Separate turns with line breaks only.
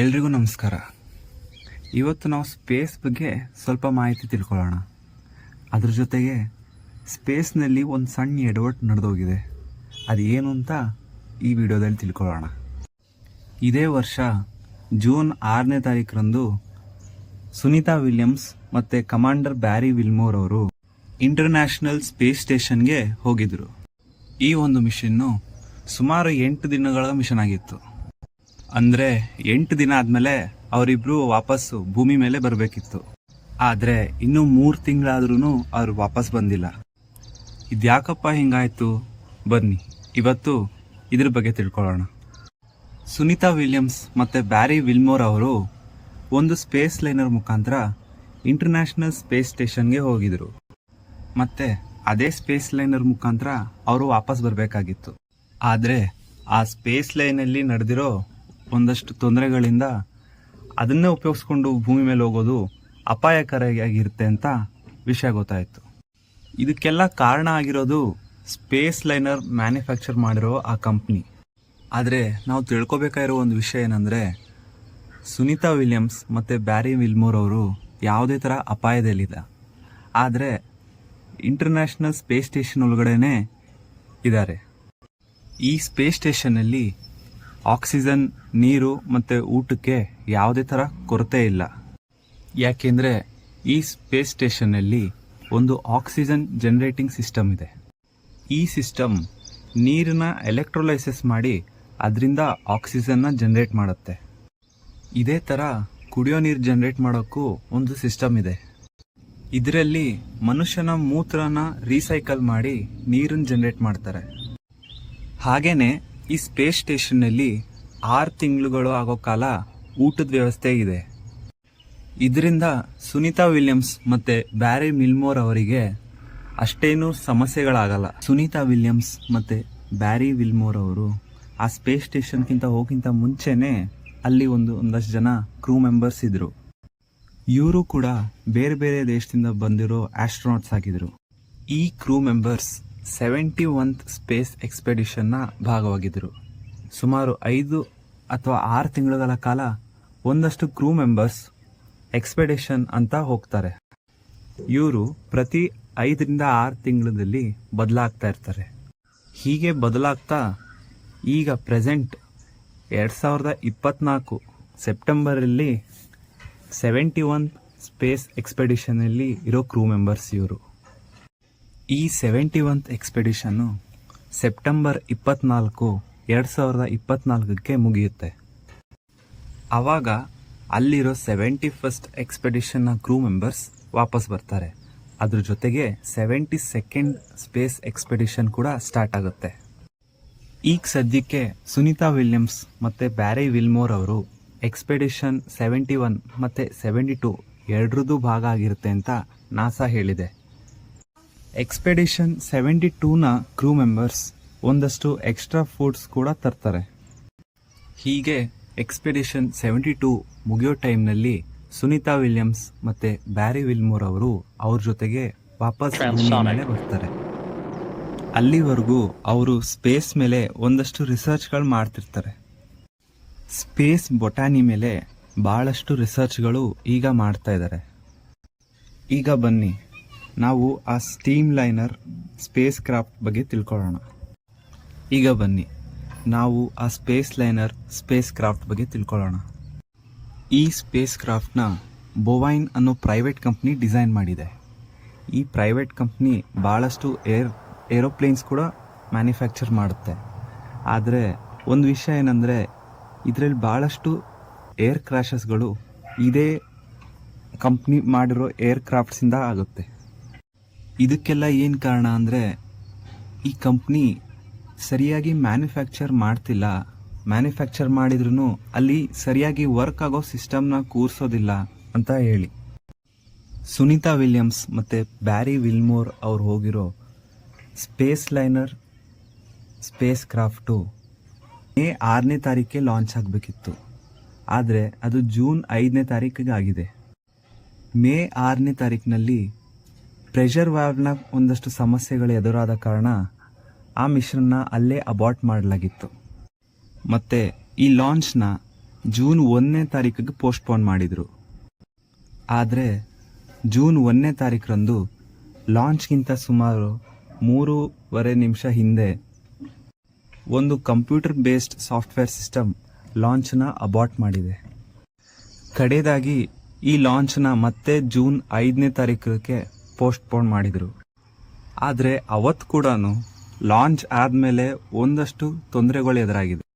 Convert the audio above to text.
ಎಲ್ರಿಗೂ ನಮಸ್ಕಾರ. ಇವತ್ತು ನಾವು ಸ್ಪೇಸ್ ಬಗ್ಗೆ ಸ್ವಲ್ಪ ಮಾಹಿತಿ ತಿಳ್ಕೊಳ್ಳೋಣ. ಅದ್ರ ಜೊತೆಗೆ ಸ್ಪೇಸ್ನಲ್ಲಿ ಒಂದು ಸಣ್ಣ ಎಡವಟ್ ನಡೆದೋಗಿದೆ. ಏನು ಅಂತ ಈ ವಿಡಿಯೋದಲ್ಲಿ ತಿಳ್ಕೊಳ್ಳೋಣ. ಇದೇ ವರ್ಷ ಜೂನ್ ಆರನೇ ತಾರೀಕರಂದು ಸುನೀತಾ ವಿಲಿಯಮ್ಸ್ ಮತ್ತು ಕಮಾಂಡರ್ ಬ್ಯಾರಿ ವಿಲ್ಮೋರ್ ಅವರು ಇಂಟರ್ನ್ಯಾಷನಲ್ ಸ್ಪೇಸ್ ಸ್ಟೇಷನ್ಗೆ ಹೋಗಿದ್ರು. ಈ ಒಂದು ಮಿಷನ್ನು ಸುಮಾರು ಎಂಟು ದಿನಗಳ ಮಿಷನ್ ಆಗಿತ್ತು. ಅಂದ್ರೆ ಎಂಟು ದಿನ ಆದ್ಮೇಲೆ ಅವರಿಬ್ರು ವಾಪಸ್ಸು ಭೂಮಿ ಮೇಲೆ ಬರಬೇಕಿತ್ತು. ಆದ್ರೆ ಇನ್ನು ಮೂರು ತಿಂಗಳಾದ್ರೂ ಅವರು ವಾಪಸ್ ಬಂದಿಲ್ಲ. ಇದ್ಯಾಕಪ್ಪ ಹಿಂಗಾಯ್ತು? ಬನ್ನಿ, ಇವತ್ತು ಇದ್ರ ಬಗ್ಗೆ ತಿಳ್ಕೊಳ್ಳೋಣ. ಸುನೀತಾ ವಿಲಿಯಮ್ಸ್ ಮತ್ತೆ ಬ್ಯಾರಿ ವಿಲ್ಮೋರ್ ಅವರು ಒಂದು ಸ್ಪೇಸ್ ಲೈನರ್ ಮುಖಾಂತರ ಇಂಟರ್ನ್ಯಾಷನಲ್ ಸ್ಪೇಸ್ ಸ್ಟೇಷನ್ಗೆ ಹೋಗಿದ್ರು. ಮತ್ತೆ ಅದೇ ಸ್ಪೇಸ್ ಲೈನರ್ ಮುಖಾಂತರ ಅವರು ವಾಪಸ್ ಬರಬೇಕಾಗಿತ್ತು. ಆದರೆ ಆ ಸ್ಪೇಸ್ ಲೈನಲ್ಲಿ ನಡೆದಿರೋ ಒಂದಷ್ಟು ತೊಂದರೆಗಳಿಂದ ಅದನ್ನೇ ಉಪಯೋಗಿಸ್ಕೊಂಡು ಭೂಮಿ ಮೇಲೆ ಹೋಗೋದು ಅಪಾಯಕಾರಿಯಾಗಿರುತ್ತೆ ಅಂತ ವಿಷಯ ಗೊತ್ತಾಯಿತು. ಇದಕ್ಕೆಲ್ಲ ಕಾರಣ ಆಗಿರೋದು ಸ್ಪೇಸ್ ಲೈನರ್ ಮ್ಯಾನುಫ್ಯಾಕ್ಚರ್ ಮಾಡಿರೋ ಆ ಕಂಪ್ನಿ. ಆದರೆ ನಾವು ತಿಳ್ಕೊಬೇಕಾಗಿರೋ ಒಂದು ವಿಷಯ ಏನಂದರೆ, ಸುನೀತಾ ವಿಲಿಯಮ್ಸ್ ಮತ್ತು ಬ್ಯಾರಿ ವಿಲ್ಮೋರ್ ಅವರು ಯಾವುದೇ ಥರ ಅಪಾಯದಲ್ಲಿಲ್ಲ. ಆದರೆ ಇಂಟರ್ನ್ಯಾಷನಲ್ ಸ್ಪೇಸ್ ಸ್ಟೇಷನ್ ಒಳಗಡೆನೇ ಇದ್ದಾರೆ. ಈ ಸ್ಪೇಸ್ ಸ್ಟೇಷನ್ನಲ್ಲಿ ಆಕ್ಸಿಜನ್, ನೀರು ಮತ್ತು ಊಟಕ್ಕೆ ಯಾವುದೇ ಥರ ಕೊರತೆ ಇಲ್ಲ. ಯಾಕೆಂದರೆ ಈ ಸ್ಪೇಸ್ ಸ್ಟೇಷನಲ್ಲಿ ಒಂದು ಆಕ್ಸಿಜನ್ ಜನರೇಟಿಂಗ್ ಸಿಸ್ಟಮ್ ಇದೆ. ಈ ಸಿಸ್ಟಮ್ ನೀರನ್ನ ಎಲೆಕ್ಟ್ರೋಲೈಸಿಸ್ ಮಾಡಿ ಅದರಿಂದ ಆಕ್ಸಿಜನ್ನ ಜನರೇಟ್ ಮಾಡುತ್ತೆ. ಇದೇ ಥರ ಕುಡಿಯೋ ನೀರು ಜನರೇಟ್ ಮಾಡೋಕ್ಕೂ ಒಂದು ಸಿಸ್ಟಮ್ ಇದೆ. ಇದರಲ್ಲಿ ಮನುಷ್ಯನ ಮೂತ್ರನ ರೀಸೈಕಲ್ ಮಾಡಿ ನೀರನ್ನು ಜನರೇಟ್ ಮಾಡ್ತಾರೆ. ಹಾಗೇನೆ ಈ ಸ್ಪೇಸ್ ಸ್ಟೇಷನ್ನಲ್ಲಿ ಆರು ತಿಂಗಳುಗಳು ಆಗೋ ಕಾಲ ಊಟದ ವ್ಯವಸ್ಥೆ ಇದೆ. ಇದರಿಂದ ಸುನೀತಾ ವಿಲಿಯಮ್ಸ್ ಮತ್ತೆ ಬ್ಯಾರಿ ಮಿಲ್ಮೋರ್ ಅವರಿಗೆ ಅಷ್ಟೇನೂ ಸಮಸ್ಯೆಗಳಾಗಲ್ಲ. ಸುನೀತಾ ವಿಲಿಯಮ್ಸ್ ಮತ್ತೆ ಬ್ಯಾರಿ ವಿಲ್ಮೋರ್ ಅವರು ಆ ಸ್ಪೇಸ್ ಸ್ಟೇಷನ್ಗಿಂತ ಹೋಗಿಂತ ಮುಂಚೆನೆ ಅಲ್ಲಿ ಒಂದು ಒಂದಷ್ಟು ಜನ ಕ್ರೂ ಮೆಂಬರ್ಸ್ ಇದ್ದರು ಇವರು ಕೂಡ ಬೇರೆ ಬೇರೆ ದೇಶದಿಂದ ಬಂದಿರೋ ಆಸ್ಟ್ರೋನಾಟ್ಸ್ ಆಗಿದ್ರು. ಈ ಕ್ರೂ ಮೆಂಬರ್ಸ್ ಸೆವೆಂಟಿ ಒಂತ್ ಸ್ಪೇಸ್ ಎಕ್ಸ್ಪೆಡಿಷನ್ನ ಭಾಗವಾಗಿದ್ದರು. ಸುಮಾರು ಐದು ಅಥವಾ ಆರು ತಿಂಗಳುಗಳ ಕಾಲ ಒಂದಷ್ಟು ಕ್ರೂ ಮೆಂಬರ್ಸ್ ಎಕ್ಸ್ಪೆಡಿಷನ್ ಅಂತ ಹೋಗ್ತಾರೆ. ಇವರು ಪ್ರತಿ ಐದರಿಂದ ಆರು ತಿಂಗಳಲ್ಲಿ ಬದಲಾಗ್ತಾ ಇರ್ತಾರೆ. ಹೀಗೆ ಬದಲಾಗ್ತಾ ಈಗ ಪ್ರೆಸೆಂಟ್ ಎರಡು ಸಾವಿರದ ಇಪ್ಪತ್ತ್ನಾಲ್ಕು ಸೆಪ್ಟೆಂಬರಲ್ಲಿ ಸೆವೆಂಟಿ ಒನ್ ಸ್ಪೇಸ್ ಎಕ್ಸ್ಪೆಡಿಷನಲ್ಲಿ ಇರೋ ಕ್ರೂ ಮೆಂಬರ್ಸ್ ಇವರು. ಈ ಸೆವೆಂಟಿ ಒನ್ತ್ ಎಕ್ಸ್ಪೆಡಿಷನ್ನು ಸೆಪ್ಟೆಂಬರ್ ಇಪ್ಪತ್ನಾಲ್ಕು ಎರಡು ಸಾವಿರದ ಇಪ್ಪತ್ನಾಲ್ಕಕ್ಕೆ ಮುಗಿಯುತ್ತೆ. ಆವಾಗ ಅಲ್ಲಿರೋ ಸೆವೆಂಟಿ ಫಸ್ಟ್ ಎಕ್ಸ್ಪೆಡಿಷನ್ನ ಕ್ರೂ ಮೆಂಬರ್ಸ್ ವಾಪಸ್ ಬರ್ತಾರೆ. ಅದ್ರ ಜೊತೆಗೆ ಸೆವೆಂಟಿ ಸೆಕೆಂಡ್ ಸ್ಪೇಸ್ ಎಕ್ಸ್ಪೆಡಿಷನ್ ಕೂಡ ಸ್ಟಾರ್ಟ್ ಆಗುತ್ತೆ. ಈಗ ಸದ್ಯಕ್ಕೆ ಸುನೀತಾ ವಿಲಿಯಮ್ಸ್ ಮತ್ತು ಬ್ಯಾರಿ ವಿಲ್ಮೋರ್ ಅವರು ಎಕ್ಸ್ಪೆಡಿಷನ್ ಸೆವೆಂಟಿ ಒನ್ ಮತ್ತು ಸೆವೆಂಟಿ ಟು ಎರಡರದ್ದು ಭಾಗ ಆಗಿರುತ್ತೆ ಅಂತ ನಾಸಾ ಹೇಳಿದೆ. ಎಕ್ಸ್ಪೆಡಿಷನ್ ಸೆವೆಂಟಿ ಟೂನ ಕ್ರೂ ಮೆಂಬರ್ಸ್ ಒಂದಷ್ಟು ಎಕ್ಸ್ಟ್ರಾ ಫುಡ್ಸ್ ಕೂಡ ತರ್ತಾರೆ. ಹೀಗೆ ಎಕ್ಸ್ಪೆಡಿಷನ್ ಸೆವೆಂಟಿ ಟೂ ಮುಗಿಯೋ ಟೈಮ್ನಲ್ಲಿ ಸುನೀತಾ ವಿಲಿಯಮ್ಸ್ ಮತ್ತೆ ಬ್ಯಾರಿ ವಿಲ್ಮೋರ್ ಅವರು ಅವ್ರ ಜೊತೆಗೆ ವಾಪಸ್ ಮೇಲೆ ಬರ್ತಾರೆ. ಅಲ್ಲಿವರೆಗೂ ಅವರು ಸ್ಪೇಸ್ ಮೇಲೆ ಒಂದಷ್ಟು ರಿಸರ್ಚ್ಗಳು ಮಾಡ್ತಿರ್ತಾರೆ. ಸ್ಪೇಸ್ ಬೊಟಾನಿ ಮೇಲೆ ಬಹಳಷ್ಟು ರಿಸರ್ಚ್ಗಳು ಈಗ ಮಾಡ್ತಾ ಇದ್ದಾರೆ ಈಗ ಬನ್ನಿ. ನಾವು ಆ ಸ್ಟೀಮ್ ಲೈನರ್ ಸ್ಪೇಸ್ ಕ್ರಾಫ್ಟ್ ಬಗ್ಗೆ ತಿಳ್ಕೊಳ್ಳೋಣ. ಈಗ ಬನ್ನಿ. ನಾವು ಆ ಸ್ಪೇಸ್ ಲೈನರ್ ಸ್ಪೇಸ್ ಕ್ರಾಫ್ಟ್ ಬಗ್ಗೆ ತಿಳ್ಕೊಳ್ಳೋಣ. ಈ ಸ್ಪೇಸ್ ಕ್ರಾಫ್ಟ್ನ ಬೊವೈನ್ ಅನ್ನೋ ಪ್ರೈವೇಟ್ ಕಂಪ್ನಿ ಡಿಸೈನ್ ಮಾಡಿದೆ. ಈ ಪ್ರೈವೇಟ್ ಕಂಪ್ನಿ ಭಾಳಷ್ಟು ಏರ್ ಏರೋಪ್ಲೇನ್ಸ್ ಕೂಡ ಮ್ಯಾನುಫ್ಯಾಕ್ಚರ್ ಮಾಡುತ್ತೆ. ಆದರೆ ಒಂದು ವಿಷಯ ಏನಂದರೆ, ಇದರಲ್ಲಿ ಭಾಳಷ್ಟು ಏರ್ ಕ್ರ್ಯಾಶಸ್ಗಳು ಇದೇ ಕಂಪ್ನಿ ಮಾಡಿರೋ ಏರ್ ಕ್ರಾಫ್ಟ್ಸಿಂದ ಆಗುತ್ತೆ. ಇದಕ್ಕೆಲ್ಲ ಏನು ಕಾರಣ ಅಂದರೆ, ಈ ಕಂಪ್ನಿ ಸರಿಯಾಗಿ ಮ್ಯಾನುಫ್ಯಾಕ್ಚರ್ ಮಾಡ್ತಿಲ್ಲ. ಮ್ಯಾನುಫ್ಯಾಕ್ಚರ್ ಮಾಡಿದ್ರೂ ಅಲ್ಲಿ ಸರಿಯಾಗಿ ವರ್ಕ್ ಆಗೋ ಸಿಸ್ಟಮ್ನ ಕೂರಿಸೋದಿಲ್ಲ ಅಂತ ಹೇಳಿ. ಸುನೀತಾ ವಿಲಿಯಮ್ಸ್ ಮತ್ತು ಬ್ಯಾರಿ ವಿಲ್ಮೋರ್ ಅವ್ರು ಹೋಗಿರೋ space liner, space craft May ಆರನೇ ತಾರೀಕಿಗೆ ಲಾಂಚ್ ಆಗಬೇಕಿತ್ತು. ಆದರೆ ಅದು ಜೂನ್ ಐದನೇ ತಾರೀಕಿಗೆ ಆಗಿದೆ ಮೇ ಆರನೇ ತಾರೀಕಿನಲ್ಲಿ ಪ್ರೆಷರ್ ವ್ಯಾವ್ನ ಒಂದಷ್ಟು ಸಮಸ್ಯೆಗಳು ಎದುರಾದ ಕಾರಣ ಆ ಮಿಷನ್ನ ಅಲ್ಲೇ ಅಬಾರ್ಟ್ ಮಾಡಲಾಗಿತ್ತು. ಮತ್ತು ಈ ಲಾಂಚ್ನ ಜೂನ್ ಒಂದನೇ ತಾರೀಕಿಗೆ ಪೋಸ್ಟ್ಪೋನ್ ಮಾಡಿದರು. ಆದರೆ ಜೂನ್ ಒಂದನೇ ತಾರೀಕರಂದು ಲಾಂಚ್ಗಿಂತ ಸುಮಾರು ಮೂರುವರೆ ನಿಮಿಷ ಹಿಂದೆ ಒಂದು ಕಂಪ್ಯೂಟರ್ ಬೇಸ್ಡ್ ಸಾಫ್ಟ್ವೇರ್ ಸಿಸ್ಟಮ್ ಲಾಂಚ್ನ ಅಬಾಟ್ ಮಾಡಿದೆ. ಕಡೆಯದಾಗಿ ಈ ಲಾಂಚ್ನ ಮತ್ತೆ ಜೂನ್ ಐದನೇ ತಾರೀಕಕ್ಕೆ ಪೋಸ್ಟ್ಪೋನ್ ಮಾಡಿದರು. ಆದರೆ ಅವತ್ತು ಕೂಡ ಲಾಂಚ್ ಆದಮೇಲೆ ಒಂದಷ್ಟು ತೊಂದರೆಗಳು ಎದುರಾಗಿದೆ.